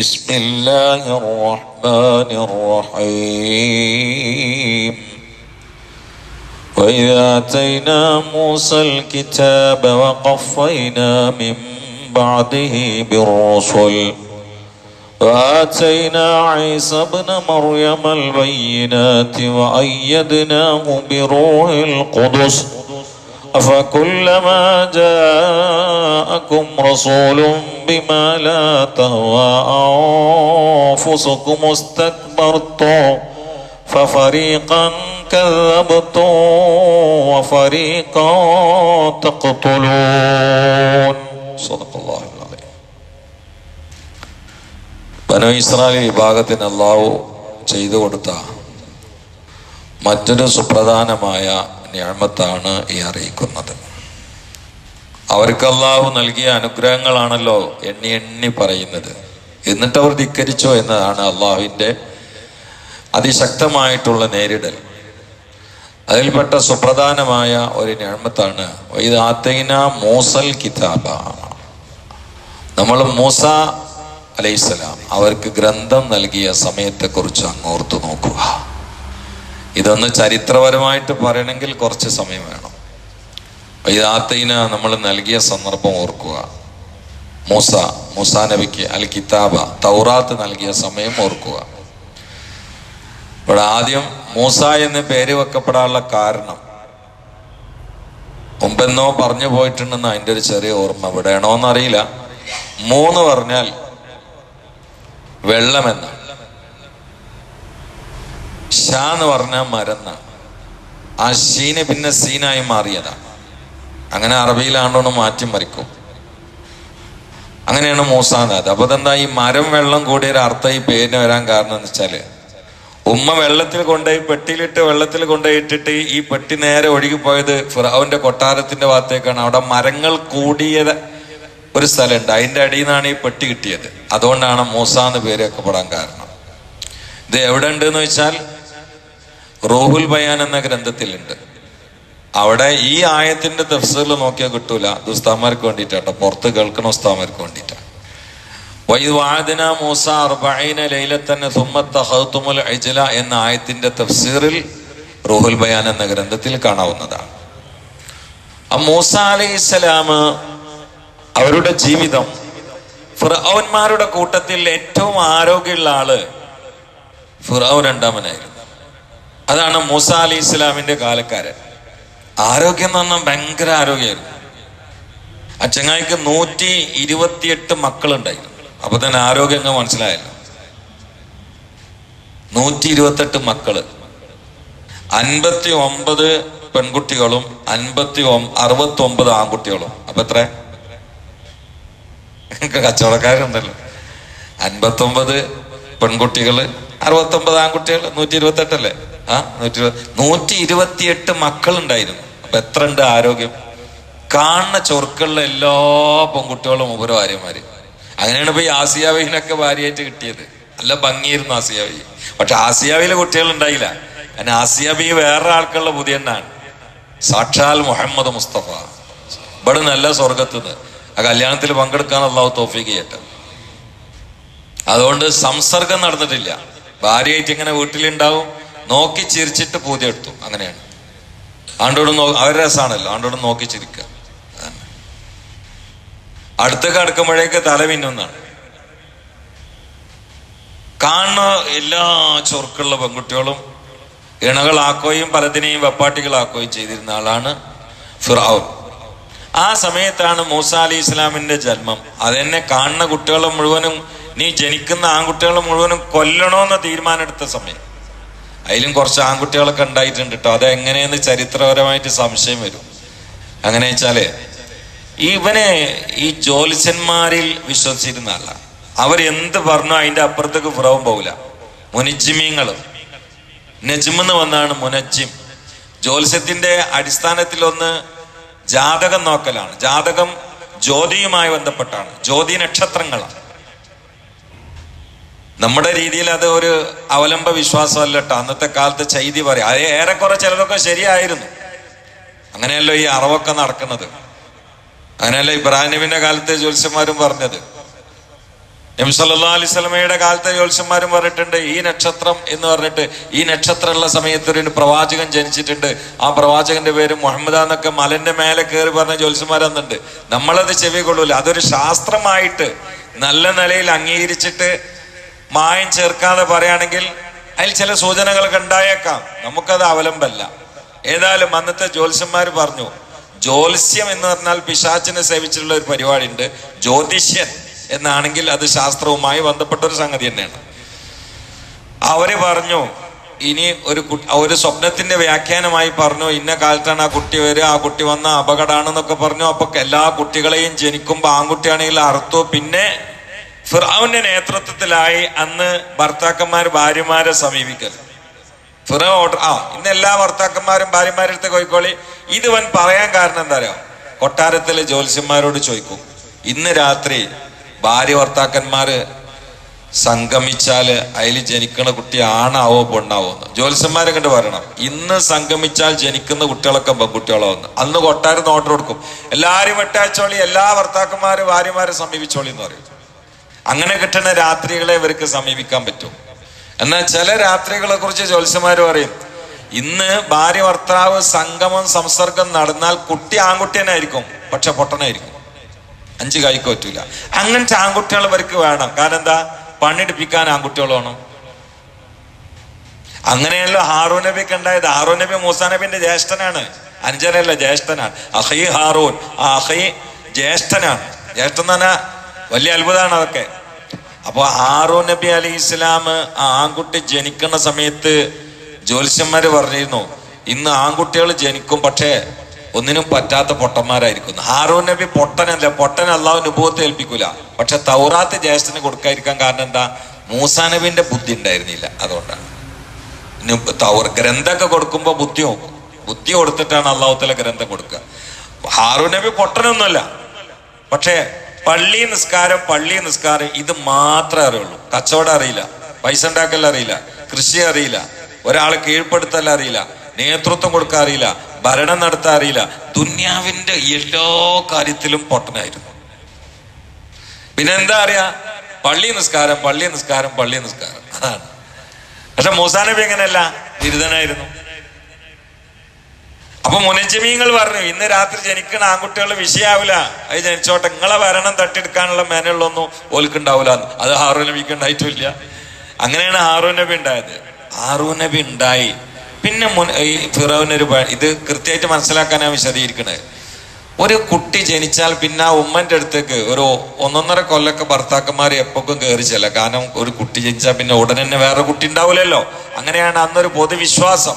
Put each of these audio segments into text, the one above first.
بسم الله الرحمن الرحيم. وإذا آتينا موسى الكتاب وقفينا من بعده بالرسل وآتينا عيسى ابن مريم البينات وأيدناه بروح القدس أفكلما جاءكم رسول بما لا تهوى أنفسكم استكبرتم ففريقا كذبتم وفريقا تقتلون صدق الله العظيم ബനു Israel വിഭാഗത്തിന് അള്ളാഹു ചെയ്തു കൊടുത്ത മറ്റൊരു സുപ്രധാനമായ ഞാമത്താണ് ഈ അറിയിക്കുന്നത് അവർക്ക് അള്ളാഹു നൽകിയ അനുഗ്രഹങ്ങളാണല്ലോ എണ്ണി എണ്ണി പറയുന്നത്. എന്നിട്ട് അവർ ധിക്കരിച്ചോ എന്നതാണ് അള്ളാഹുവിന്റെ അതിശക്തമായിട്ടുള്ള നേരിടൽ. അതിൽപ്പെട്ട സുപ്രധാനമായ ഒരു ഞാമത്താണ് ഇത് ആത്തൈന മൂസൽ കിതാബ നമ്മൾ മൂസ അലൈഹിസ്സലാം അവർക്ക് ഗ്രന്ഥം നൽകിയ സമയത്തെക്കുറിച്ച് അങ്ങോർത്ത് നോക്കുക. ഇതൊന്ന് ചരിത്രപരമായിട്ട് പറയണമെങ്കിൽ കുറച്ച് സമയം വേണം. ഇതാത്തൈന നമ്മൾ നൽകിയ സന്ദർഭം ഓർക്കുക. മൂസ മൂസ നബിക്ക് അൽ കിതാബ തൗറാത്ത് നൽകിയ സമയം ഓർക്കുക. ഇവിടെ ആദ്യം മൂസ എന്ന് പേര് വെക്കപ്പെടാനുള്ള കാരണം മുമ്പെന്നോ പറഞ്ഞു പോയിട്ടുണ്ടെന്ന് അതിന്റെ ഒരു ചെറിയ ഓർമ്മ ഇവിടെയാണോന്ന് അറിയില്ല മൂന്ന് പറഞ്ഞാൽ വെള്ളമെന്ന. ഷാ എന്ന് പറഞ്ഞാൽ മരന്ന. ആ ഷീന് പിന്നെ സീനായി മാറിയതാണ് അങ്ങനെ അറബിയിലാണ്ടോണം മാറ്റി മറിക്കും. അങ്ങനെയാണ് മൂസാനാഥ് അപ്പൊ എന്താ ഈ മരം വെള്ളം കൂടിയ ഒരു അർത്ഥം ഈ പേരിന് വരാൻ കാരണം എന്ന് വെച്ചാൽ ഉമ്മ വെള്ളത്തിൽ കൊണ്ടുപോയി പെട്ടിയിലിട്ട് വെള്ളത്തിൽ കൊണ്ടുപോയി ഇട്ടിട്ട് ഈ പെട്ടി നേരെ ഒഴുകിപ്പോയത് ഫിറാവിന്റെ കൊട്ടാരത്തിന്റെ ഭാഗത്തേക്കാണ്. അവിടെ മരങ്ങൾ കൂടിയ ഒരു സ്ഥലമുണ്ട്. അതിന്റെ അടിയിൽ നിന്നാണ് ഈ പെട്ടി കിട്ടിയത്. അതുകൊണ്ടാണ് മൂസ എന്ന് പേര് വെക്കപ്പെടാൻ കാരണം. ഇത് എവിടെ ഉണ്ട് എന്ന് വെച്ചാൽ റോഹുൽ ബയാൻ എന്ന ഗ്രന്ഥത്തിലുണ്ട്. അവിടെ ഈ ആയത്തിന്റെ തഫ്സീറിൽ നോക്കിയാൽ കിട്ടൂല. ദുസ്താമാർക്ക് വേണ്ടിയിട്ടാട്ടോ. പുറത്ത് കേൾക്കണ ഉസ്താമാർക്ക് വേണ്ടിയിട്ടാണ് എന്ന ആയത്തിന്റെ തഫ്സീറിൽ റൂഹുൽ ബയാൻ എന്ന ഗ്രന്ഥത്തിൽ കാണാവുന്നതാണ്. മൂസ അലൈഹിസ്സലാം അവരുടെ ജീവിതം ഫിറൌന്മാരുടെ കൂട്ടത്തിൽ ഏറ്റവും ആരോഗ്യമുള്ള ആൾ ഫിറൌൻ രണ്ടാമനായിരുന്നു. അതാണ് മൂസ അലി ഇസ്ലാമിന്റെ കാലക്കാരൻ. ആരോഗ്യം എന്ന് പറഞ്ഞാൽ ഭയങ്കര ആരോഗ്യമായിരുന്നു. ആ ചങ്ങായിക്ക് നൂറ്റി ഇരുപത്തിയെട്ട് മക്കളുണ്ടായിരുന്നു അപ്പൊ തന്നെ ആരോഗ്യം അങ്ങ് മനസ്സിലായല്ലോ. നൂറ്റി ഇരുപത്തെട്ട് മക്കൾ. അൻപത്തി ഒമ്പത് പെൺകുട്ടികളും അൻപത്തി അറുപത്തി ഒമ്പത് ആൺകുട്ടികളും. അപ്പൊ എത്ര കച്ചവടക്കാരുണ്ടല്ലോ. അൻപത്തി ഒമ്പത് പെൺകുട്ടികൾ അറുപത്തി ഒമ്പത് ആൺകുട്ടികൾ നൂറ്റി ഇരുപത്തെട്ടല്ലേ ആ നൂറ്റി നൂറ്റി ഇരുപത്തിയെട്ട് മക്കളുണ്ടായിരുന്നു. എത്ര ഉണ്ട് ആരോഗ്യം? കാണുന്ന ചൊറുക്കളിലെ എല്ലാ പെൺകുട്ടികളും ഉപര ഭാര്യമാര് അങ്ങനെയാണ് ഇപ്പൊ ഈ ആസിയാവയിനൊക്കെ ഭാര്യയായിട്ട് കിട്ടിയത്. നല്ല ഭംഗിയായിരുന്നു ആസിയാവി പക്ഷെ ആസിയാവിയിലെ കുട്ടികൾ ഉണ്ടായില്ല. കാരണം ആസിയാബി വേറെ ആൾക്കുള്ള പുതിയ സാക്ഷാൽ മുഹമ്മദ് മുസ്തഫ. ഇവിടെ നല്ല സ്വർഗത്തുനിന്ന് ആ കല്യാണത്തിൽ പങ്കെടുക്കാൻ അള്ളാഹു തോഫിക്ക് ചെയ്യട്ടെ. അതുകൊണ്ട് സംസർഗം നടന്നിട്ടില്ല. ഭാര്യയായിട്ട് ഇങ്ങനെ വീട്ടിലുണ്ടാവും. നോക്കി ചിരിച്ചിട്ട് പൂജ എടുത്തു. അങ്ങനെയാണ്. ആണ്ടോട് നോ അവരുടെ രസമാണല്ലോ ആണ്ടോട് നോക്കി ചിരിക്കുക. അടുത്തൊക്കെ അടുക്കുമ്പോഴേക്ക് തല മിന്നുന്നാണ് കാണുന്ന എല്ലാ ചൊർക്കുള്ള പെൺകുട്ടികളും ഇണകളാക്കുകയും പലതിനെയും വെപ്പാട്ടികളാക്കുകയും ചെയ്തിരുന്ന ആളാണ് ഫിറാവ് ആ സമയത്താണ് മൂസ അലി ഇസ്ലാമിന്റെ ജന്മം. അതെന്നെ കാണുന്ന കുട്ടികളെ മുഴുവനും നീ ജനിക്കുന്ന ആൺകുട്ടികളെ മുഴുവനും കൊല്ലണമെന്ന് തീരുമാനമെടുത്ത സമയം. അതിലും കുറച്ച് ആൺകുട്ടികളൊക്കെ ഉണ്ടായിട്ടുണ്ട് കേട്ടോ അതെങ്ങനെയെന്ന് ചരിത്രപരമായിട്ട് സംശയം വരും. അങ്ങനെ വെച്ചാൽ ഇവനെ ഈ ജ്യോത്സ്യന്മാരിൽ വിശ്വസിച്ചിരുന്ന അവർ എന്ത് പറഞ്ഞു അതിന്റെ അപ്പുറത്തേക്ക് പുറവും പോകില്ല മുനിജിമീങ്ങളും നജ്മെന്ന് വന്നാണ് മുനജിം ജ്യോത്സ്യത്തിന്റെ അടിസ്ഥാനത്തിൽ ഒന്ന് ജാതകം നോക്കലാണ്. ജാതകം ജ്യോതിയുമായി ബന്ധപ്പെട്ടാണ്. ജ്യോതി നക്ഷത്രങ്ങളാണ്. നമ്മുടെ രീതിയിൽ അത് ഒരു അവലംബ വിശ്വാസമല്ല കേട്ടോ അന്നത്തെ കാലത്ത് ചെയ്തി പറയാം. അത് ഏറെക്കുറെ ചിലരൊക്കെ ശരിയായിരുന്നു. അങ്ങനെയല്ലോ ഈ അറവൊക്കെ നടക്കുന്നത്. അങ്ങനെയല്ല ഇബ്രാഹിം നബിന്റെ കാലത്തെ ജ്യോത്സ്യന്മാരും പറഞ്ഞത്. അലൈഹി സ്വലമയുടെ കാലത്തെ ജ്യോത്സ്യന്മാരും പറഞ്ഞിട്ടുണ്ട് ഈ നക്ഷത്രം എന്ന് പറഞ്ഞിട്ട് ഈ നക്ഷത്രമുള്ള സമയത്ത് ഒരു പ്രവാചകൻ ജനിച്ചിട്ടുണ്ട്. ആ പ്രവാചകന്റെ പേര് മുഹമ്മദ എന്നൊക്കെ മലന്റെ മേലെ കയറി പറഞ്ഞ ജ്യോത്സ്യന്മാർ വന്നിട്ടുണ്ട് നമ്മളത് ചെവി കൊള്ളൂല. അതൊരു ശാസ്ത്രമായിട്ട് നല്ല നിലയിൽ അംഗീകരിച്ചിട്ട് മായം ചേർക്കാതെ പറയുകയാണെങ്കിൽ അതിൽ ചില സൂചനകളൊക്കെ ഉണ്ടായേക്കാം. നമുക്കത് അവലംബല്ല. ഏതായാലും അന്നത്തെ ജ്യോത്സ്യന്മാർ പറഞ്ഞു ജ്യോത്സ്യം എന്ന് പറഞ്ഞാൽ പിശാച്ചിനെ സേവിച്ചിട്ടുള്ള ഒരു പരിപാടി ഉണ്ട് ജ്യോതിഷ്യൻ എന്നാണെങ്കിൽ അത് ശാസ്ത്രവുമായി ബന്ധപ്പെട്ട ഒരു സംഗതി തന്നെയാണ്. അവർ പറഞ്ഞു ഇനി ഒരു ഒരു സ്വപ്നത്തിന്റെ വ്യാഖ്യാനമായി പറഞ്ഞു ഇന്ന കാലത്താണ് ആ കുട്ടി വരിക ആ കുട്ടി വന്ന അപകടമാണെന്നൊക്കെ പറഞ്ഞു. അപ്പൊ എല്ലാ കുട്ടികളെയും ജനിക്കുമ്പോ ആൺകുട്ടിയാണെങ്കിൽ അറുത്തു പിന്നെ ഫിറാവിന്റെ നേതൃത്വത്തിലായി അന്ന് ഭർത്താക്കന്മാർ ഭാര്യമാരെ സമീപിക്കൽ. ഫിറാവ് ഓർഡർ ആ ഇന്ന് എല്ലാ ഭർത്താക്കന്മാരും ഭാര്യമാരുടെ അടുത്ത് കോയിക്കോളി ഇത് വൻ പറയാൻ കാരണം എന്താ അറിയോ? കൊട്ടാരത്തിലെ ജ്യോത്സ്യന്മാരോട് ചോദിക്കും. ഇന്ന് രാത്രി ഭാര്യ ഭർത്താക്കന്മാര് സംഗമിച്ചാൽ അതിൽ ജനിക്കുന്ന കുട്ടി ആണാവോ പെണ്ണാവോ എന്ന്. ജ്യോത്സ്യന്മാരെ കണ്ട് പറയണം. ഇന്ന് സംഗമിച്ചാൽ ജനിക്കുന്ന കുട്ടികളൊക്കെ പെൺകുട്ടികളാവുന്നു. അന്ന് കൊട്ടാരം ഓർഡർ കൊടുക്കും. എല്ലാരും വെട്ടാച്ചോളി എല്ലാ ഭർത്താക്കന്മാരും ഭാര്യമാരെ സമീപിച്ചോളി എന്ന് പറയും. അങ്ങനെ കിട്ടുന്ന രാത്രികളെ ഇവർക്ക് സമീപിക്കാൻ പറ്റും. എന്നാൽ ചില രാത്രികളെ കുറിച്ച് ജ്യോത്സ്യന്മാർ പറയും ഇന്ന് ഭാര്യ ഭർത്താവ് സംഗമം സംസർഗം നടന്നാൽ കുട്ടി ആൺകുട്ടി തന്നെ ആയിരിക്കും പക്ഷെ പൊട്ടനായിരിക്കും അഞ്ച് കൈക്ക് പറ്റൂല. അങ്ങനത്തെ ആൺകുട്ടികൾ ഇവർക്ക് വേണം. കാരണം എന്താ? പണിയെടുപ്പിക്കാൻ ആൺകുട്ടികൾ വേണം. അങ്ങനെയല്ലോ ഹാറൂൻ നബിക്ക് ഉണ്ടായത്. ഹാറൂൻ നബി മൂസാ നബിന്റെ ജ്യേഷ്ഠനാണ്. അനുജനല്ല ജ്യേഷ്ഠനാണ്. അഹൈ ഹാറൂൻ. അഹൈ ജ്യേഷ്ഠനാണ്. ജ്യേഷ്ഠൻ തന്നെ വലിയ അത്ഭുതമാണ് അതൊക്കെ. അപ്പൊ ആറോ നബി അലി ഇസ്ലാം ആ ആൺകുട്ടി ജനിക്കുന്ന സമയത്ത് ജ്യോത്സ്യന്മാര് പറഞ്ഞിരുന്നു ഇന്ന് ആൺകുട്ടികൾ ജനിക്കും പക്ഷേ ഒന്നിനും പറ്റാത്ത പൊട്ടന്മാരായിരിക്കും ആറോ നബി പൊട്ടനല്ല പൊട്ടൻ അള്ളാഹു അനുഭവത്തെ ഏൽപ്പിക്കൂല. പക്ഷെ തൗറാത്ത് ജ്യേഷ്ഠന് കൊടുക്കാതിരിക്കാൻ കാരണം എന്താ? മൂസാ നബിന്റെ ബുദ്ധി ഉണ്ടായിരുന്നില്ല അതുകൊണ്ടാണ്. തൗർ ഗ്രന്ഥമൊക്കെ കൊടുക്കുമ്പോ ബുദ്ധി നോക്കും. ബുദ്ധി കൊടുത്തിട്ടാണ് അള്ളാഹുത്തല ഗ്രന്ഥം കൊടുക്കുക. ഹാറൂൻ നബി പൊട്ടനൊന്നുമല്ല. പക്ഷേ പള്ളി നിസ്കാരം പള്ളി നിസ്കാരം ഇത് മാത്രമേ അറിയുള്ളൂ. കച്ചവടം അറിയില്ല. പൈസ ഉണ്ടാക്കൽ അറിയില്ല. കൃഷി അറിയില്ല. ഒരാളെ കീഴ്പ്പെടുത്തൽ അറിയില്ല. നേതൃത്വം കൊടുക്കാൻ അറിയില്ല. ഭരണം നടത്താൻ അറിയില്ല. ദുന്യാവിന്റെ എല്ലാ കാര്യത്തിലും പൊട്ടനായിരുന്നു. പിന്നെ എന്താ അറിയാ? പള്ളി നിസ്കാരം പള്ളി നിസ്കാരം പള്ളി നിസ്കാരം. അതാണ്. പക്ഷെ മൂസാനബി എങ്ങനെയല്ല? ബിരുദനായിരുന്നു അപ്പൊ മുനജമീങ്ങൾ പറഞ്ഞു ഇന്ന് രാത്രി ജനിക്കണ ആൺകുട്ടികളുടെ വിഷയാവില്ല. അത് ജനിച്ചോട്ടെ. നിങ്ങളെ ഭരണം തട്ടിയെടുക്കാനുള്ള മേനുള്ളൊന്നും ഓൽക്കുണ്ടാവില്ല അത് ഹാറൂ നബിക്ക് ഉണ്ടായിട്ടില്ല. അങ്ങനെയാണ് ഹാറൂ നബി ഉണ്ടായത്. ഹാറൂ നബി ഉണ്ടായി. പിന്നെ മുൻ- ഈ ഫിറോവിനൊരു ഇത് കൃത്യമായിട്ട് മനസ്സിലാക്കാനാണ് വിശദീകരിക്കുന്നത് ഒരു കുട്ടി ജനിച്ചാൽ പിന്നെ ആ ഉമ്മന്റെ അടുത്തേക്ക് ഒരു ഒന്നൊന്നര കൊല്ലൊക്കെ ഭർത്താക്കന്മാർ എപ്പോഴും കയറി ചെല്ല. കാരണം ഒരു കുട്ടി ജനിച്ചാൽ പിന്നെ ഉടനെ തന്നെ വേറെ കുട്ടി ഉണ്ടാവില്ലല്ലോ അങ്ങനെയാണ് അന്നൊരു പൊതുവിശ്വാസം.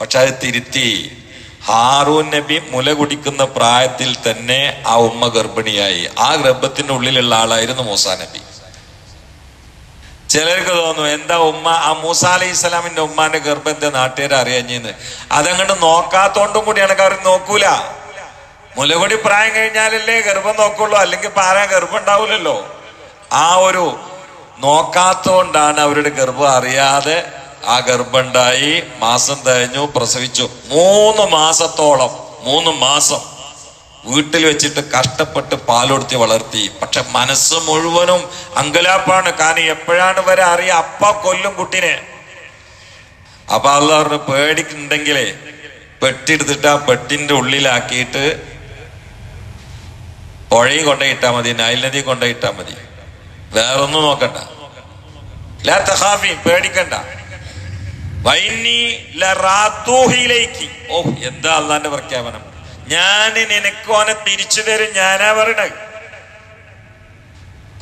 പക്ഷെ അത് തിരുത്തി. ഹാറൂൻ നബി മുല കുടിക്കുന്ന പ്രായത്തിൽ തന്നെ ആ ഉമ്മ ഗർഭിണിയായി. ആ ഗർഭത്തിന്റെ ഉള്ളിലുള്ള ആളായിരുന്നു മൂസാ നബി. ചിലർക്ക് തോന്നും എന്താ ഉമ്മ? ആ മൂസ അലൈഹി ഇസ്ലാമിന്റെ ഉമ്മാന്റെ ഗർഭത്തെ നാട്ടുകാർ അറിയാഞ്ഞെന്ന്. അതങ്ങോട്ട് നോക്കാത്തോണ്ടും കൂടിയാണ് അവർ നോക്കൂല. മുലകുടി പ്രായം കഴിഞ്ഞാലല്ലേ ഗർഭം നോക്കുള്ളൂ. അല്ലെങ്കിൽ പാരാ ഗർഭം ഉണ്ടാവില്ലല്ലോ ആ ഒരു നോക്കാത്തോണ്ടാണ് അവരുടെ ഗർഭം അറിയാതെ ആ ഗർഭണ്ടായി മാസം തികഞ്ഞു പ്രസവിച്ചു. മൂന്ന് മാസത്തോളം മൂന്ന് മാസം വീട്ടിൽ വെച്ചിട്ട് കഷ്ടപ്പെട്ട് പാലൊടുത്തി വളർത്തി. പക്ഷെ മനസ്സ് മുഴുവനും അങ്കലാപ്പാണ്. കാരണം എപ്പോഴാണ് വരെ അറിയ അപ്പ കൊല്ലും കുട്ടിനെ. അപ്പൊ അള്ള പറഞ്ഞു പേടിക്കുന്നുണ്ടെങ്കിലേ പെട്ടിയെടുത്തിട്ട് ആ പെട്ടിന്റെ ഉള്ളിലാക്കിയിട്ട് പുഴയിൽ കൊണ്ടുപോയിട്ടാ മതി നൈൽ നദി കൊണ്ടുപോയിട്ടാ മതി. വേറൊന്നും നോക്കണ്ട. ലാ പേടിക്കണ്ട. ഓ എന്താ അള്ളാന്റെ പ്രഖ്യാപനം? ഞാൻ നിനക്ക് ഓനെ തിരിച്ചു തരും ഞാനാ പറയണത്.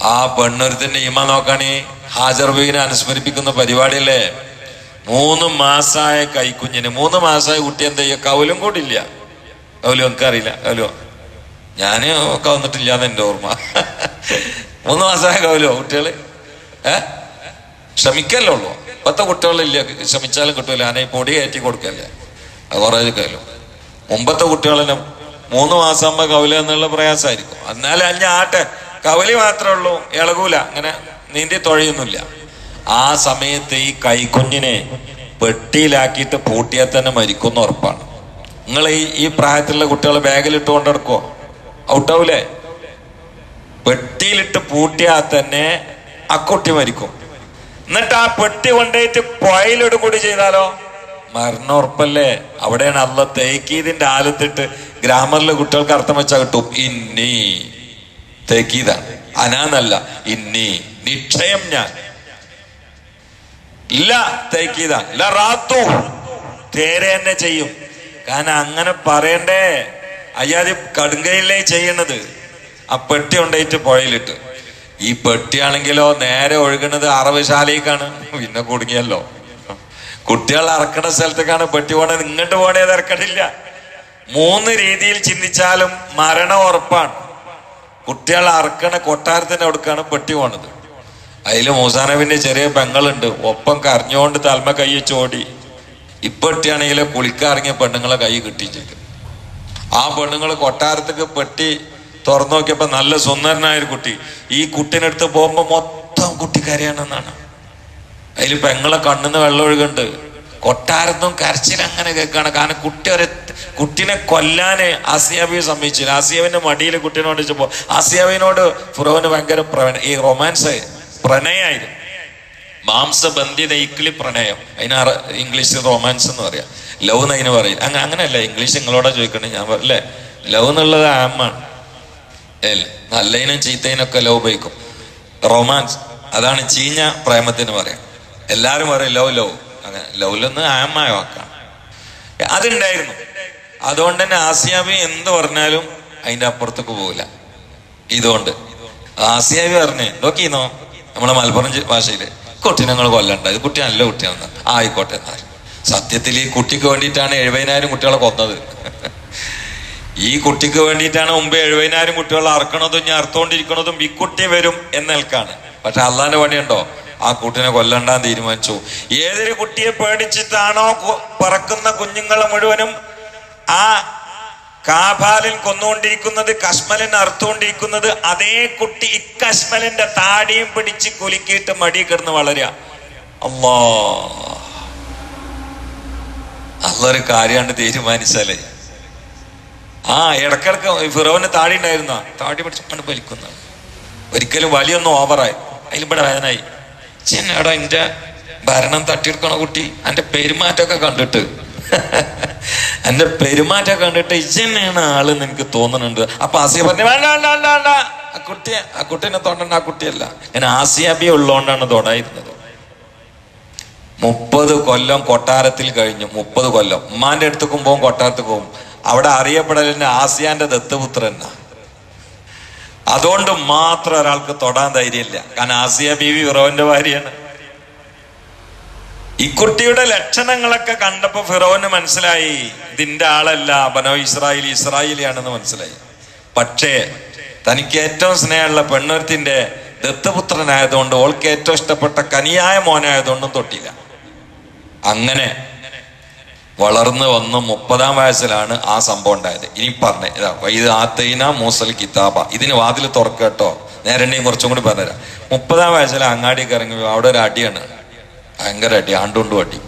ആ പെണ്ണൊരുത്തിന്റെ ഇമ നോക്കണേ ഹാജർ ബീഗിനെ അനുസ്മരിപ്പിക്കുന്ന പരിപാടി അല്ലേ മൂന്ന് മാസമായ കൈക്കുഞ്ഞിന് മൂന്ന് മാസമായ കുട്ടി എന്താ ചെയ്യുക? കൗലും കൂടി ഇല്ല കൗലും എനിക്ക് അറിയില്ല. കൗലോ? ഞാൻ ഒക്കെ വന്നിട്ടില്ല എന്റെ ഓർമ്മ. മൂന്ന് മാസമായ കൗലോ കുട്ടികൾ? ഏ? ശ്രമിക്കല്ലേ ഉള്ളൂ. ഇപ്പത്തെ കുട്ടികളില്ല ശ്രമിച്ചാലും കിട്ടൂല. ആനയെ പൊടി കയറ്റി കൊടുക്കല്ലേ. അത് കുറേ കയ്യിലും മുമ്പത്തെ കുട്ടികളെന്നെ മൂന്ന് മാസം ആകുമ്പോ കവല എന്നുള്ള പ്രയാസമായിരിക്കും. എന്നാലും അഞ്ഞ ആട്ടെ കവലി മാത്രമേ ഉള്ളൂ ഇളകൂല. അങ്ങനെ നീന്തി തുഴയൊന്നുമില്ല. ആ സമയത്ത് ഈ കൈക്കുഞ്ഞിനെ പെട്ടിയിലാക്കിയിട്ട് പൂട്ടിയാൽ തന്നെ മരിക്കുന്ന ഉറപ്പാണ്. നിങ്ങൾ ഈ ഈ പ്രായത്തിലുള്ള കുട്ടികളെ ബാഗിലിട്ട് കൊണ്ടെടുക്കോ ഔട്ടാവൂലേ? പെട്ടിയിലിട്ട് പൂട്ടിയാൽ തന്നെ ആ കുട്ടി മരിക്കും. എന്നിട്ട് ആ പെട്ടി കൊണ്ടേറ്റ് പുഴയിലോട്ട് കൂടി ചെയ്താലോ? മരണം ഉറപ്പല്ലേ അവിടെയാണ് അള്ള തേക്കീതിന്റെ ആലത്തിട്ട് ഗ്രാമറിലെ കുട്ടികൾക്ക് അർത്ഥം വെച്ചാൽ കിട്ടും. ഇന്നി. തേക്കീത അനാന്നല്ല. ഇന്നി. നിക്ഷയം ഞാൻ. ഇല്ല തേക്കീത ഇല്ല റാത്തു. തേരെ തന്നെ ചെയ്യും. കാരണം അങ്ങനെ പറയണ്ടേ? അയ്യാതി കടുങ്കയിലേ ചെയ്യണത്? ആ പെട്ടി ഉണ്ടായിട്ട് പുഴയിലിട്ട്. ഈ പെട്ടിയാണെങ്കിലോ നേരെ ഒഴുകുന്നത് അറവുശാലയ്ക്കാണ് പിന്നെ കുടുങ്ങിയല്ലോ. കുട്ടികൾ ഇറക്കണ സ്ഥലത്തേക്കാണ് പെട്ടി പോണത്. ഇങ്ങോട്ട് പോണേത് ഇറക്കണില്ല മൂന്ന് രീതിയിൽ ചിന്തിച്ചാലും മരണം ഉറപ്പാണ്. കുട്ടികൾ അറക്കണ കൊട്ടാരത്തിന്റെ അടുക്കാണ് പെട്ടി പോണത്. അതിൽ മൂസാനബിന്റെ ചെറിയ പെങ്ങളുണ്ട്. ഒപ്പം കരഞ്ഞുകൊണ്ട് തൽമ കൈ ചോടി ഇപ്പെട്ടിയാണെങ്കിൽ കുളിക്കാറങ്ങിയ പെണ്ണുങ്ങളെ കൈ കിട്ടിച്ചിട്ട് ആ പെണ്ണുങ്ങൾ കൊട്ടാരത്തേക്ക് പെട്ടി തുറന്നു നോക്കിയപ്പോ നല്ല സുന്ദരനായ ഒരു കുട്ടി. ഈ കുട്ടീനടുത്ത് പോകുമ്പോ മൊത്തം കുട്ടി കരയാണെന്നാണ് അതിൽ പെങ്ങളെ കണ്ണുന്ന് വെള്ളം ഒഴുകുണ്ട് കൊട്ടാരത്തും കരച്ചിൽ അങ്ങനെ കേൾക്കാണ് കാരണം കുട്ടി ഒരു കുട്ടിനെ കൊല്ലാന് ആസിയാബിയെ സമ്മതിച്ചില്ല. ആസിയാബിന്റെ മടിയിൽ കുട്ടീനെ കൊണ്ടിച്ചപ്പോ ആസിയാബിനോട് ഫുറോന് ഭയങ്കര ഈ റൊമാൻസ് പ്രണയായിരുന്നു. മാംസബന്ധിത ഇക്കിളി പ്രണയം. അതിന് ഇംഗ്ലീഷ് റൊമാൻസ് എന്ന് പറയാം. ലവ് എന്ന് അതിന് പറയില്ല. അങ്ങനെ അങ്ങനെയല്ല ഇംഗ്ലീഷ് നിങ്ങളോടാ ചോദിക്കണേ? ഞാൻ അല്ലേ? ലവ് എന്നുള്ളത് ആമാണ്. നല്ലതിനും ചീത്തയിനൊക്കെ ലവ് ഉപയോഗിക്കും. റൊമാൻസ്. അതാണ് ചീഞ്ഞ പ്രേമത്തിന് പറയാം. എല്ലാരും പറയും ലവ് ലവ്. അങ്ങനെ ലവിലൊന്ന് ആമായ വാക്കാണ് അതുണ്ടായിരുന്നു. അതുകൊണ്ട് തന്നെ ആസിയാബി എന്ത് പറഞ്ഞാലും അതിന്റെ അപ്പുറത്തേക്ക് പോകില്ല ഇതുകൊണ്ട്. ആസിയാബി പറഞ്ഞ് നോക്കിന്നോ നമ്മളെ മലപ്പുറം ഭാഷയിൽ കുട്ടി ഞങ്ങൾ കൊല്ലണ്ട. ഇത് കുട്ടി നല്ല കുട്ടിയാണെന്ന്. ആയിക്കോട്ടെ എന്നാൽ സത്യത്തിൽ ഈ കുട്ടിക്ക് വേണ്ടിയിട്ടാണ് എഴുപതിനായിരം കുട്ടികളെ കൊന്നത്. ഈ കുട്ടിക്ക് വേണ്ടിയിട്ടാണ് മുമ്പ് എഴുപതിനായിരം കുട്ടികൾ അറക്കണതും ഞാൻ അറുത്തോണ്ടിരിക്കണതും ഈ കുട്ടി വരും എന്നേൽക്കാണ്. പക്ഷെ അള്ളാന്റെ പണിയുണ്ടോ? ആ കുട്ടിനെ കൊല്ലണ്ടാൻ തീരുമാനിച്ചു. ഏതൊരു കുട്ടിയെ പേടിച്ചിട്ടാണോ പറക്കുന്ന കുഞ്ഞുങ്ങളെ മുഴുവനും ആ കാഭാലിൽ കൊന്നുകൊണ്ടിരിക്കുന്നത് കശ്മലിൻ അറുത്തുകൊണ്ടിരിക്കുന്നത് അതേ കുട്ടി ഇക്കശ്മലിന്റെ താടിയും പിടിച്ച് കുലുക്കിയിട്ട് മടി കിടന്ന് വളരുക അല്ലാ അല്ലൊരു കാര്യമാണ് തീരുമാനിച്ചാലേ ആ ഇടക്കിടക്ക് ഫിറോവിന് താടി ഉണ്ടായിരുന്ന? താടി പിടിച്ചോണ്ട് വലിക്കുന്ന. ഒരിക്കലും വലിയൊന്നും ഓവറായി അതിൽ ഇവിടെ വേദനായി. ചെന്നടാ എന്റെ ഭരണം തട്ടിയെടുക്കണ കുട്ടി എന്റെ പെരുമാറ്റമൊക്കെ കണ്ടിട്ട്. എന്റെ പെരുമാറ്റം കണ്ടിട്ട് ഇജന്നെയാണ് ആൾ എനിക്ക് തോന്നുന്നുണ്ട്. അപ്പൊ ആസിയ പറഞ്ഞു വേണ്ട വേണ്ട വേണ്ട വേണ്ട. ആ കുട്ടി ആ കുട്ടീനെ തൊണ്ടണ്ട ആ കുട്ടിയല്ല. ഞാൻ ആസിയാബി ഉള്ളതുകൊണ്ടാണ് തൊടായിരുന്നത്. മുപ്പത് കൊല്ലം കൊട്ടാരത്തിൽ കഴിഞ്ഞു മുപ്പത് കൊല്ലം. ഉമ്മാന്റെ അടുത്തേക്കും പോകും കൊട്ടാരത്തേക്ക് പോകും അവിടെ അറിയപ്പെടലിന് ആസിയാന്റെ ദത്തപുത്രൻ. അതുകൊണ്ട് മാത്രം ഒരാൾക്ക് തൊടാൻ ധൈര്യമില്ല. കാരണം ആസിയ ബീവി ഫിറോന്റെ ഭാര്യയാണ്. ഈ കുട്ടിയുടെ ലക്ഷണങ്ങളൊക്കെ കണ്ടപ്പോ ഫിറോന് മനസ്സിലായി. ഇതിന്റെ ആളല്ല ബനോ ഇസ്രായേൽ ഇസ്രായേലിയാണെന്ന് മനസ്സിലായി. പക്ഷേ തനിക്ക് ഏറ്റവും സ്നേഹമുള്ള പെണ്ണൊരുത്തിന്റെ ദത്തപുത്രനായതുകൊണ്ട് ഓൾക്ക് ഏറ്റവും ഇഷ്ടപ്പെട്ട കനിയായ മോനായതുകൊണ്ടും തൊട്ടില്ല. അങ്ങനെ വളർന്നു വന്ന് മുപ്പതാം വയസ്സിലാണ് ആ സംഭവം ഉണ്ടായത്. ഇനി പറഞ്ഞേ ഇതാ ഇത് ആത്തൈന മൂസൽ കിതാബ. ഇതിന് വാതിൽ തുറക്കട്ടോ നേരണ്ടെയും കുറച്ചും കൂടി പറഞ്ഞുതരാം. മുപ്പതാം വയസ്സിൽ അങ്ങാടിക്ക് ഇറങ്ങി അവിടെ ഒരു അടിയാണ്. ഭയങ്കര അടി ആണ്ടുകൊണ്ടും അടി.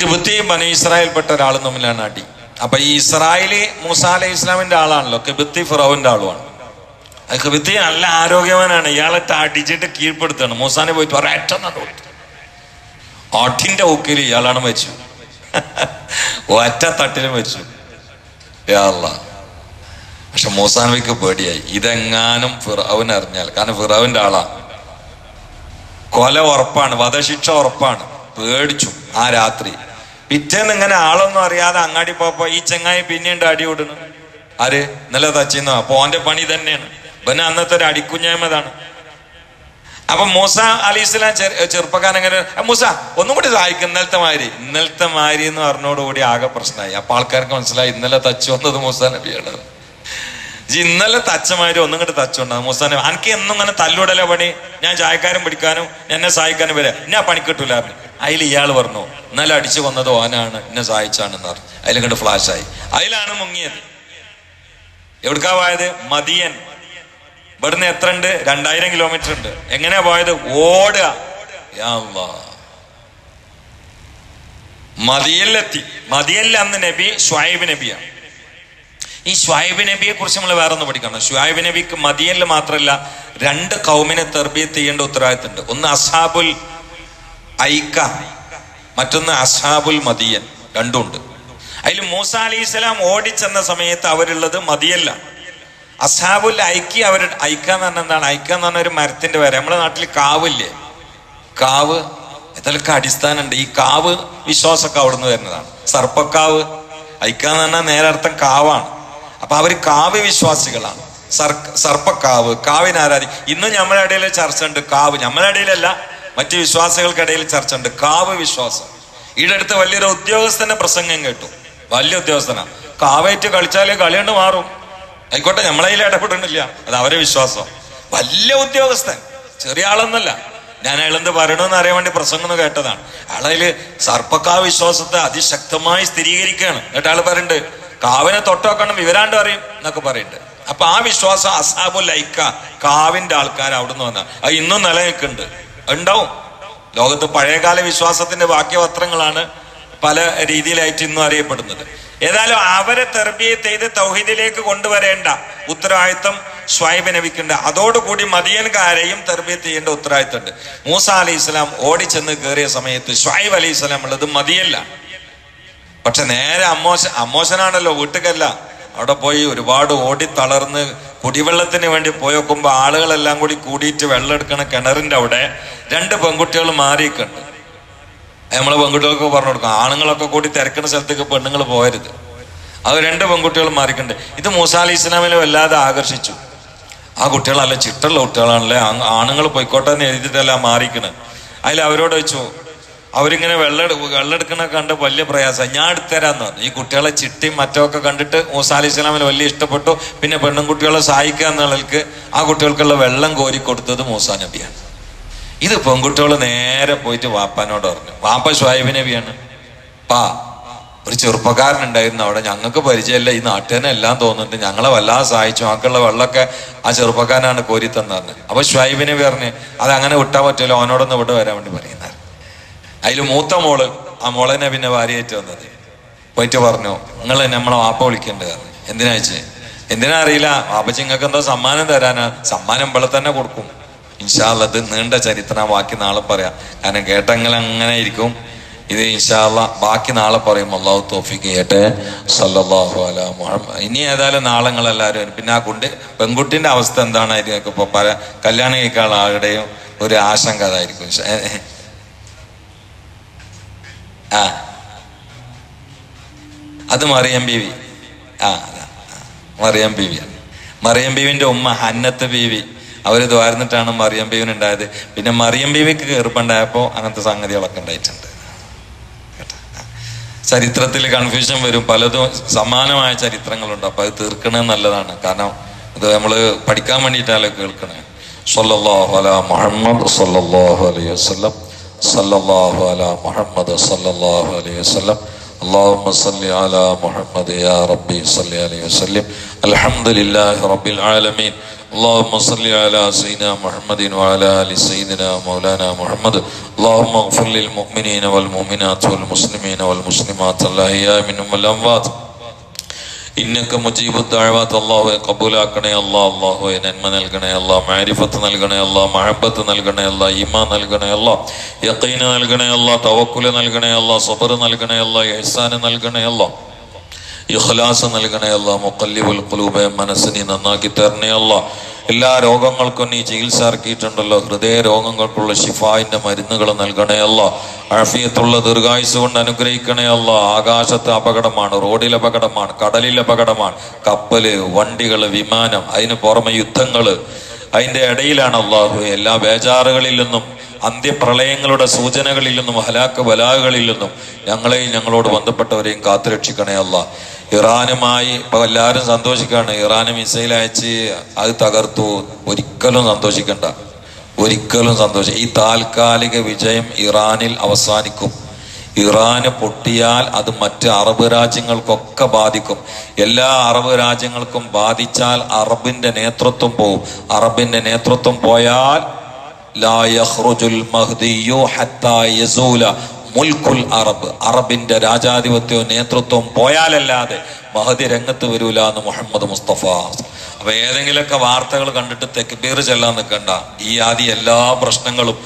കിബത്തിയും ബന ഇസ്രായേൽപ്പെട്ട ഒരാളും തമ്മിലാണ് അടി. അപ്പൊ ഈ ഇസ്രായേലി മൂസ അലൈഹി ഇസ്ലാമിന്റെ ആളാണല്ലോ. കിബത്തി ഫിറോവിന്റെ ആളുമാണ്. കിബത്തി നല്ല ആരോഗ്യവാനാണ്. ഇയാളെ അടിച്ചിട്ട് കീഴ്പ്പെടുത്താണ്. മൂസാനെ പോയിട്ട് ഒരേറ്റ നടു ആട്ടിന്റെ ഊക്കിൽ ഇയാളാണ് മരിച്ചു ഒറ്റ തട്ടിലും മരിച്ചു. പക്ഷെ മൂസാനബിക്ക് പേടിയായി. ഇതെങ്ങാനും ഫിറാവിൻ അറിഞ്ഞാൽ. കാരണം ഫിറാവിന്റെ ആളാ. കൊല ഉറപ്പാണ്. വധശിക്ഷ ഉറപ്പാണ്. പേടിച്ചു ആ രാത്രി. പിറ്റേന്ന് ഇങ്ങനെ ആളൊന്നും അറിയാതെ അങ്ങാടി പോപ്പോ ഈ ചെങ്ങായി പിന്നീണ്ട് അടി വിടുന്നു ആര്? നല്ല തച്ചിന്നോ? അപ്പൊ ഓന്റെ പണി തന്നെയാണ് പിന്നെ അന്നത്തെ ഒരു അടിക്കുഞ്ഞായ്മതാണ് അപ്പൊ മൂസ അലി ഇസ്ലാം ചെറുപ്പക്കാരൻ അങ്ങനെ മൂസ ഒന്നും കൂടി സഹായിക്കും ഇന്നലത്തെ മാതിരി. ഇന്നലത്തെ മാതിരി എന്ന് പറഞ്ഞോടുകൂടി ആകെ പ്രശ്നമായി. അപ്പൊ ആൾക്കാർക്ക് മനസ്സിലായി ഇന്നലെ തച്ചു വന്നത് മൂസ നബിയാണ്. ഇന്നലെ തച്ചമാതിരി ഒന്നും കൂടി തച്ചുണ്ടാകും മൂസ നബി. എനിക്ക് എന്നും ഇങ്ങനെ തല്ലുടല പണി? ഞാൻ ചായക്കാരൻ പിടിക്കാനും എന്നെ സഹായിക്കാനും വരെ ഞാൻ പണി കിട്ടൂലായിരുന്നു അതിൽ ഇയാൾ പറഞ്ഞു ഇന്നലെ അടിച്ചു കൊന്നത് ഓനാണ് എന്നെ സഹായിച്ചാണെന്ന് പറഞ്ഞു. അതിലും കണ്ട് ഫ്ലാഷായി അതിലാണ് മുങ്ങിയത്. എവിടുക്കാവായത് മതിയൻ. ഇവിടുന്ന് എത്ര ഉണ്ട് രണ്ടായിരം കിലോമീറ്റർ ഉണ്ട്. എങ്ങനെയാ പോയത്? ഓടുക. മതിയല്ലെത്തി മതിയല്ല അന്ന് നബി ഷായിബ് നബിയാണ്. ഈ ഷായിബ് നബിയെ കുറിച്ച് നമ്മൾ വേറെ ഒന്ന് പഠിക്കണം. ഷായിബ് നബിക്ക് മതിയല്ല മാത്രമല്ല രണ്ട് കൗമിനെ തെർബിയത്ത് ചെയ്യേണ്ട ഉത്തരവാദിത്തമുണ്ട്. ഒന്ന് അസാബുൽ ഐക്ക മറ്റൊന്ന് അസാബുൽ മദിയൻ രണ്ടുണ്ട് അതിൽ മൂസ അലി ഇസ്ലാം ഓടിച്ചെന്ന സമയത്ത് അവരുള്ളത് മദിയല്ല അസാബുൽ ഐക്യ അവർ ഐക്ക എന്ന് പറഞ്ഞാൽ എന്താണ്? ഐക്ക എന്ന് പറഞ്ഞ ഒരു മരത്തിന്റെ പേര് നമ്മുടെ നാട്ടിൽ കാവില്ലേ? കാവ് ഇതിലൊക്കെ അടിസ്ഥാനമുണ്ട്. ഈ കാവ് വിശ്വാസമൊക്കെ അവിടുന്ന് വരുന്നതാണ്. സർപ്പക്കാവ് ഐക്ക എന്ന് പറഞ്ഞാൽ നേരർത്ഥം കാവാണ്. അപ്പൊ അവർ കാവ് വിശ്വാസികളാണ്. സർ സർപ്പക്കാവ് കാവിന് ആരാധി? ഇന്നും നമ്മുടെ ഇടയിൽ ചർച്ച ഉണ്ട് കാവ്. നമ്മുടെ ഇടയിലല്ല മറ്റ് വിശ്വാസികൾക്കിടയിൽ ചർച്ച ഉണ്ട് കാവ് വിശ്വാസം. ഈടെ അടുത്ത് വലിയൊരു ഉദ്യോഗസ്ഥന്റെ പ്രസംഗം കേട്ടു. വലിയ ഉദ്യോഗസ്ഥനാണ് കാവേറ്റ് കളിച്ചാലേ കളിയുണ്ട് മാറും. ആയിക്കോട്ടെ നമ്മളതിൽ ഇടപെടുന്നില്ല. അത് അവരെ വിശ്വാസം. വലിയ ഉദ്യോഗസ്ഥൻ. ചെറിയ ആളൊന്നല്ല ഞാൻ അയാളെന്ത് പറയണമെന്ന് അറിയാൻ വേണ്ടി പ്രസംഗം കേട്ടതാണ്. അയാളതിൽ സർപ്പക്കാ വിശ്വാസത്തെ അതിശക്തമായി സ്ഥിരീകരിക്കുകയാണ്. എന്നിട്ട് ആൾ പറയുന്നുണ്ട് കാവിനെ തൊട്ടുവെക്കണം വിവരാണ്ട് അറിയും എന്നൊക്കെ പറയുന്നുണ്ട് അപ്പൊ ആ വിശ്വാസം അസാബു ലൈക്ക കാവിന്റെ ആൾക്കാർ അവിടുന്ന് വന്ന. അത് ഇന്നും നിലനിൽക്കുന്നുണ്ട്. ഉണ്ടാവും. ലോകത്ത് പഴയകാല വിശ്വാസത്തിന്റെ വാക്യപത്രങ്ങളാണ് പല രീതിയിലായിട്ട് ഇന്നും അറിയപ്പെടുന്നത്. ഏതായാലും അവരെ തെർബിയത്ത് ചെയ്ത് തൗഹീദിലേക്ക് കൊണ്ടുവരേണ്ട ഉത്തരവാദിത്തം ഷ്വൈബ് നബിക്കുണ്ട് അതോടുകൂടി മദിയൻകാരെയും തെർബിയത്ത് ചെയ്യേണ്ട ഉത്തരവാദിത്തമുണ്ട് മൂസ അലി ഇസ്ലാം ഓടിച്ചെന്ന് കയറിയ സമയത്ത് ഷ്വൈബ് അലി ഇസ്ലാം ഉള്ളത് മതിയല്ല പക്ഷെ നേരെ അമ്മോശ അമ്മോശനാണല്ലോ വീട്ടുകല്ല. അവിടെ പോയി ഒരുപാട് ഓടി തളർന്ന് കുടിവെള്ളത്തിന് വേണ്ടി പോയി നോക്കുമ്പോ ആളുകളെല്ലാം കൂടി കൂടിയിട്ട് വെള്ളം എടുക്കണ കിണറിന്റെ അവിടെ രണ്ട് പെൺകുട്ടികൾ മാറിയിട്ടുണ്ട്. നമ്മളെ പെൺകുട്ടികൾക്ക് പറഞ്ഞു കൊടുക്കും. ആണുങ്ങളൊക്കെ കൂടി തിരക്കുന്ന സ്ഥലത്തേക്ക് പെണ്ണുങ്ങൾ പോയരുത് അത് രണ്ട് പെൺകുട്ടികൾ മാറിക്കണ്ട്. ഇത് മൂസ അലി വല്ലാതെ ആകർഷിച്ചു. ആ കുട്ടികൾ നല്ല ചിട്ടുള്ള കുട്ടികളാണല്ലേ? ആണുങ്ങൾ പൊയ്ക്കോട്ടെ എന്ന് എഴുതിയിട്ടല്ല മാറിക്കണ്. അതിൽ അവരോട് വെച്ചു അവരിങ്ങനെ വെള്ളം എടു- വെള്ളം എടുക്കണ കണ്ട് വലിയ പ്രയാസം ഞാൻ എടുത്തരാന്ന് പറഞ്ഞു. ഈ കുട്ടികളെ ചിട്ടിയും മറ്റൊക്കെ കണ്ടിട്ട് മൂസ അലി ഇസ്ലാമിന് വലിയ ഇഷ്ടപ്പെട്ടു. പിന്നെ പെണ്ണുകുട്ടികളെ സഹായിക്കുക എന്നുള്ളവർക്ക് ആ കുട്ടികൾക്കുള്ള വെള്ളം കോരി കൊടുത്തത് മൂസ നബിയാണ്. ഇത് പെൺകുട്ടികൾ നേരെ പോയിട്ട് വാപ്പാനോട് പറഞ്ഞു. വാപ്പ ഷുഹൈബ് പാ ഒരു ചെറുപ്പക്കാരനുണ്ടായിരുന്നു അവിടെ. ഞങ്ങൾക്ക് പരിചയമില്ല. ഈ നാട്ടുകാരനെ എല്ലാം തോന്നുന്നുണ്ട്. ഞങ്ങളെ വല്ലാതെ സഹായിച്ചു. ആക്കുള്ള വെള്ളമൊക്കെ ആ ചെറുപ്പക്കാരനാണ് കോരി തന്നത് അപ്പൊ ഷുഹൈബ് നബി പറഞ്ഞു അത് അങ്ങനെ വിട്ടാൻ പറ്റില്ല അവനോടൊന്ന് ഇവിടെ വരാൻ വേണ്ടി പറയുന്നത് അതിൽ മൂത്ത മോൾ ആ മോളനെ പിന്നെ ഭാര്യയായിട്ട് വന്നത്. പോയിട്ട് പറഞ്ഞു നിങ്ങൾ നമ്മളെ വാപ്പ വിളിക്കേണ്ടത് എന്തിനാ വെച്ച് എന്തിനാ അറിയില്ല. വാപ്പച്ചി നിങ്ങൾക്ക് എന്തോ സമ്മാനം തരാനാ. സമ്മാനം ഇവിടെ തന്നെ കൊടുക്കും. ഇൻഷാല്ല ഇത് നീണ്ട ചരിത്രം ബാക്കി നാളെ പറയാം. കാരണം കേട്ടെങ്കിൽ അങ്ങനെ ഇരിക്കും. ഇത് ഇൻഷാല്ല ബാക്കി നാളെ പറയും. അള്ളാഹു തോഫിക്ക് ചെയ്യട്ടെ. സല്ലാഹു അല മുഹമ്മദ്. ഇനി ഏതായാലും നാളങ്ങൾ എല്ലാവരും വരും. പിന്നെ ആ കുണ്ട് പെൺകുട്ടിന്റെ അവസ്ഥ എന്താണായിരിക്കും ഇപ്പൊ പല കല്യാണം കഴിക്കാനുള്ള ആളുടെയും ഒരു ആശങ്ക അതായിരിക്കും. ആ. അത് മറിയം ബീവി. ആ. മറിയം ബീവിയാണ് മറിയം ബീവിന്റെ ഉമ്മ ഹന്നത്ത് ബീവി. അവര് ദ്വാരന്നിട്ടാണ് മറിയം ബീവിന് ഉണ്ടായത് പിന്നെ മറിയം ബീവിക്ക് കീർപ്പുണ്ടായപ്പോ അങ്ങനത്തെ സംഗതികളൊക്കെ ഉണ്ടായിട്ടുണ്ട് കേട്ടോ. ആ. ചരിത്രത്തിൽ കൺഫ്യൂഷൻ വരും പലതും സമാനമായ ചരിത്രങ്ങളുണ്ട് അപ്പൊ അത് തീർക്കണത് നല്ലതാണ് കാരണം ഇത് നമ്മള് പഠിക്കാൻ വേണ്ടിയിട്ടാണ് കേൾക്കണേ സല്ലല്ലാഹു അലാ മുഹമ്മദ് സല്ലല്ലാഹു അലൈഹി വസല്ലം സല്ലല്ലാഹു അലാ മുഹമ്മദ് സല്ലല്ലാഹു അലൈഹി വസല്ലം اللهم صل على محمد يا ربي صل عليه وسلم الحمد لله رب العالمين اللهم صل على سيدنا محمد وعلى ال سيدنا مولانا محمد اللهم اغفر للمؤمنين والمؤمنات والمسلمين والمسلمات الاحياء منهم والاموات ഇന്നക്ക മുജീബ് ദഅവാത്ത് അല്ലാഹുവെ കബൂലാക്കണേ അല്ലാ അല്ലാഹുവെ നന്മ നൽകണേ അല്ലാ മാരിഫത്ത് നൽകണേ അല്ലാ മഹബത്ത് നൽകണേ അല്ലാ ഈമാൻ നൽകണേ അല്ലാ യഖീൻ നൽകണേ അല്ലാ തവക്കുല് നൽകണേ അല്ലാ സബർ നൽകണേ അല്ലാ ഇഹ്സാൻ നൽകണേ അല്ലാ ഇഖ്ലാസ് നൽകണേ അല്ലാഹു മുഖല്ലിബുൽ ഖുലൂബെ മനസ്സിനെ നന്നാക്കി തരണേ അല്ല. എല്ലാ രോഗങ്ങൾക്കും നീ ചികിത്സ ഇറക്കിയിട്ടുണ്ടല്ലോ ഹൃദയ രോഗങ്ങൾക്കുള്ള ഷിഫായിന്റെ മരുന്നുകൾ നൽകണേ അല്ല. ആഫിയത്തുള്ള ദീർഘായുസ് കൊണ്ട് അനുഗ്രഹിക്കണേ അല്ല. ആകാശത്ത് അപകടമാണ് റോഡിൽ അപകടമാണ് കടലിൽ അപകടമാണ്. കപ്പൽ വണ്ടികൾ വിമാനം അതിന് പുറമെ യുദ്ധങ്ങൾ അതിന്റെ ഇടയിലാണ് അള്ളാഹു എല്ലാ ബേജാറുകളിൽ നിന്നും അന്ത്യപ്രളയങ്ങളുടെ സൂചനകളിൽ നിന്നും ഹലാക്ക് ബലാകളിൽ നിന്നും ഞങ്ങളെയും ഞങ്ങളോട് ബന്ധപ്പെട്ടവരെയും കാത്തുരക്ഷിക്കണേ അല്ല. ഇറാനുമായി ഇപ്പൊ എല്ലാവരും സന്തോഷിക്കാണ്. ഇറാന് മിസൈൽ അയച്ച് അത് തകർത്തു. ഒരിക്കലും സന്തോഷിക്കണ്ട. ഒരിക്കലും സന്തോഷം. ഈ താൽക്കാലിക വിജയം ഇറാനിൽ അവസാനിക്കും. ഇറാന് പൊട്ടിയാൽ അത് മറ്റ് അറബ് രാജ്യങ്ങൾക്കൊക്കെ ബാധിക്കും. എല്ലാ അറബ് രാജ്യങ്ങൾക്കും ബാധിച്ചാൽ അറബിന്റെ നേതൃത്വം പോവും. അറബിന്റെ നേതൃത്വം പോയാൽ മുൽക്കുൽ അറബ് അറബിന്റെ രാജാധിപത്യവും നേതൃത്വവും പോയാലല്ലാതെ മഹതി രംഗത്ത് വരൂല എന്ന് മുഹമ്മദ് മുസ്തഫ. അപ്പൊ ഏതെങ്കിലുമൊക്കെ വാർത്തകൾ കണ്ടിട്ട് തെക്കുബീർ ചെല്ലാൻ നിൽക്കണ്ട ഈ ആദ്യ എല്ലാ പ്രശ്നങ്ങളും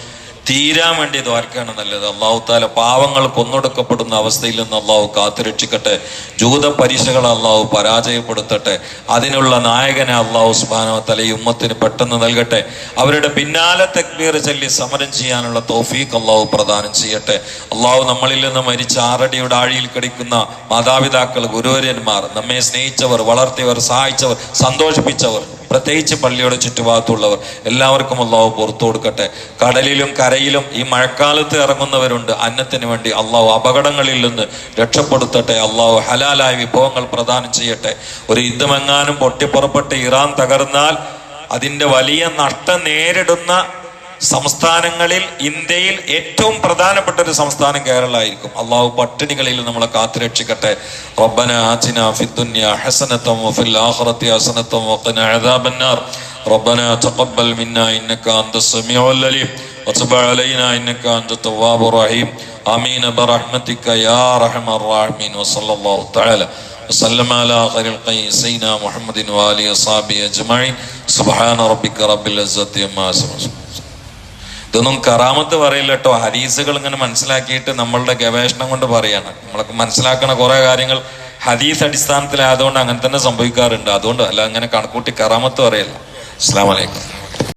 തീരാൻ വേണ്ടി ദ്വാരക്കാണ് നല്ലത്? അള്ളാഹു താല പാവങ്ങൾ കൊന്നൊടുക്കപ്പെടുന്ന അവസ്ഥയിൽ നിന്ന് അള്ളാഹു കാത്തുരക്ഷിക്കട്ടെ. ജൂത പരീക്ഷകൾ അള്ളാഹു പരാജയപ്പെടുത്തട്ടെ. അതിനുള്ള നായകനെ അള്ളാഹു സുബാനോ തല ഉമ്മത്തിന് പെട്ടെന്ന് നൽകട്ടെ. അവരുടെ പിന്നാലെ തെക്ബീർ ചൊല്ലി സമരം ചെയ്യാനുള്ള തോഫീക്ക് അള്ളാഹു പ്രദാനം ചെയ്യട്ടെ. അള്ളാഹു നമ്മളിൽ നിന്ന് മരിച്ച ആറടിയുടെ ആഴിയിൽ കിടക്കുന്ന മാതാപിതാക്കൾ ഗുരുവര്യന്മാർ നമ്മെ സ്നേഹിച്ചവർ വളർത്തിയവർ സഹായിച്ചവർ സന്തോഷിപ്പിച്ചവർ പ്രത്യേകിച്ച് പള്ളിയുടെ ചുറ്റുഭാഗത്തുള്ളവർ എല്ലാവർക്കും അള്ളാഹു പുറത്തു കൊടുക്കട്ടെ. കടലിലും കരയിലും ഈ മഴക്കാലത്ത് ഇറങ്ങുന്നവരുണ്ട്. അന്നത്തിന് വേണ്ടി അള്ളാഹു അപകടങ്ങളിൽ നിന്ന് രക്ഷപ്പെടുത്തട്ടെ. അള്ളാഹു ഹലാലായ വിഭവങ്ങൾ പ്രദാനം ചെയ്യട്ടെ. ഒരു യുദ്ധമെങ്ങാനും പൊട്ടിപ്പുറപ്പെട്ട് ഇറാൻ തകർന്നാൽ അതിന്റെ വലിയ നഷ്ടം നേരിടുന്ന സംസ്ഥാനങ്ങളിൽ ഇന്ത്യയിൽ ഏറ്റവും പ്രധാനപ്പെട്ട ഒരു സംസ്ഥാനം കേരളമായിരിക്കും അള്ളാഹു പട്ടിണികളിൽ നമ്മളെ കാത്തുരക്ഷിക്കട്ടെ റബ്ബന ആതിന ഫിദ്ദുനിയ ഹസനത്തം വഫിൽ ആഖിറതി ഹസനത്തം വഖിന അദാബന്നാർ ربنا تقبل منا انك انت السميع العليم وتب علينا انك انت التواب الرحيم امين برحمتك يا ارحم الراحمين وصلى الله تعالى وسلم على خير القيم سيدنا محمد واله وصحبه اجمعين سبحان ربك رب العزه عما يصفون ഇതൊന്നും കറാമത്ത് പറയില്ല കേട്ടോ ഹദീസുകൾ ഇങ്ങനെ മനസ്സിലാക്കിയിട്ട് നമ്മളുടെ ഗവേഷണം കൊണ്ട് പറയാണ്. നമ്മളൊക്കെ മനസ്സിലാക്കുന്ന കുറെ കാര്യങ്ങൾ ഹദീസ് അടിസ്ഥാനത്തിലായതുകൊണ്ട് അങ്ങനെ തന്നെ സംഭവിക്കാറുണ്ട്. അതുകൊണ്ട് അല്ല അങ്ങനെ കണക്കൂട്ടി കറാമത്ത് പറയല്ല. അസ്സാം വലൈക്കും